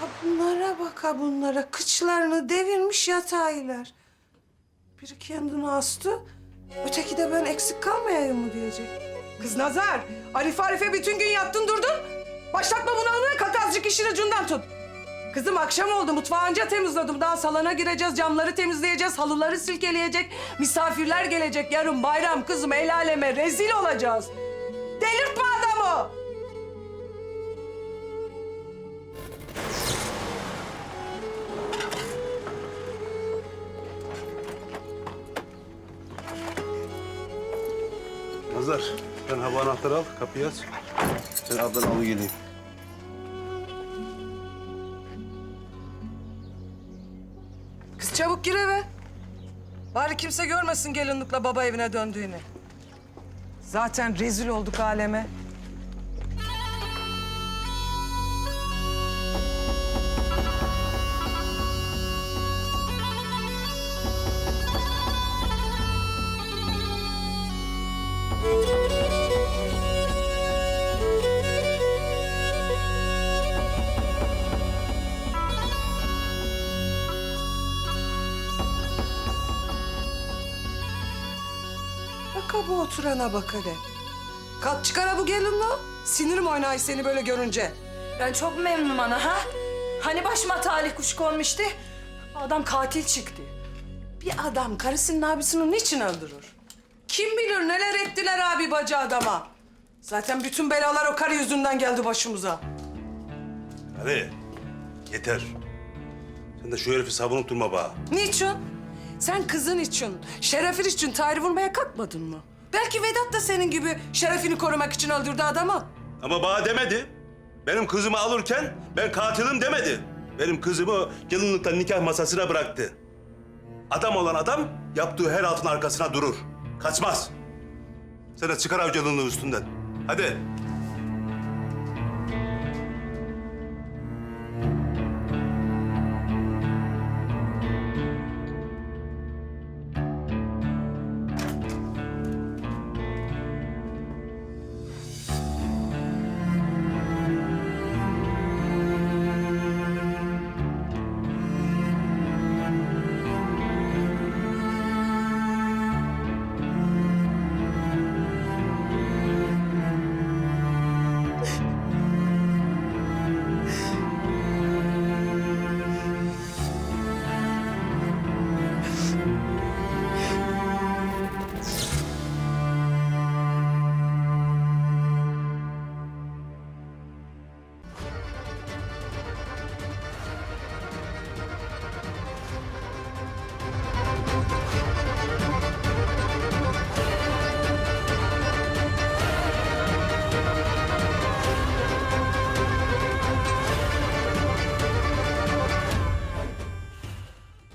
Ha bunlara bak ha bunlara. Kıçlarını devirmiş yatağılar. Biri kendini astı. Öteki de ben eksik kalmayayım mı diyecek. Kız Nazar, Arif Arif'e bütün gün yattın durdun. Başlatma bunu alına kalk azıcık işin ucundan tut. Kızım akşam oldu mutfağı anca temizledim. Daha salona gireceğiz, camları temizleyeceğiz, halıları silkeleyecek. Misafirler gelecek yarın bayram kızım el aleme rezil olacağız. Delirtme adamı. Nazar, sen hava anahtarı al, kapıyı aç. Ben ablan alı geleyim. Kız çabuk gir eve. Bari kimse görmesin gelinlikle baba evine döndüğünü. Zaten rezil olduk aleme. Bak ha bu oturana bak hele. Kalk çıkar bu gelin lan. Sinirim oynay seni böyle görünce. Ben çok memnunum ana ha. Hani başıma talih kuşu konmuştu. Adam katil çıktı. Bir adam karısının abisini niçin öldürür? Kim bilir neler ettiler abi bacı adama. Zaten bütün belalar o karı yüzünden geldi başımıza. Hadi, yeter. Sen de şu herifi savunup durma bana. Niçin? Sen kızın için, şerefin için Tahir'i vurmaya kalkmadın mı? Belki Vedat da senin gibi şerefini korumak için öldürdü adamı. Ama bana demedi. Benim kızımı alırken ben katilim demedi. Benim kızımı gelinlikten nikah masasına bıraktı. Adam olan adam yaptığı her altın arkasına durur. Kaçmaz. Sen de çıkar av gelinliği üstünden. Hadi.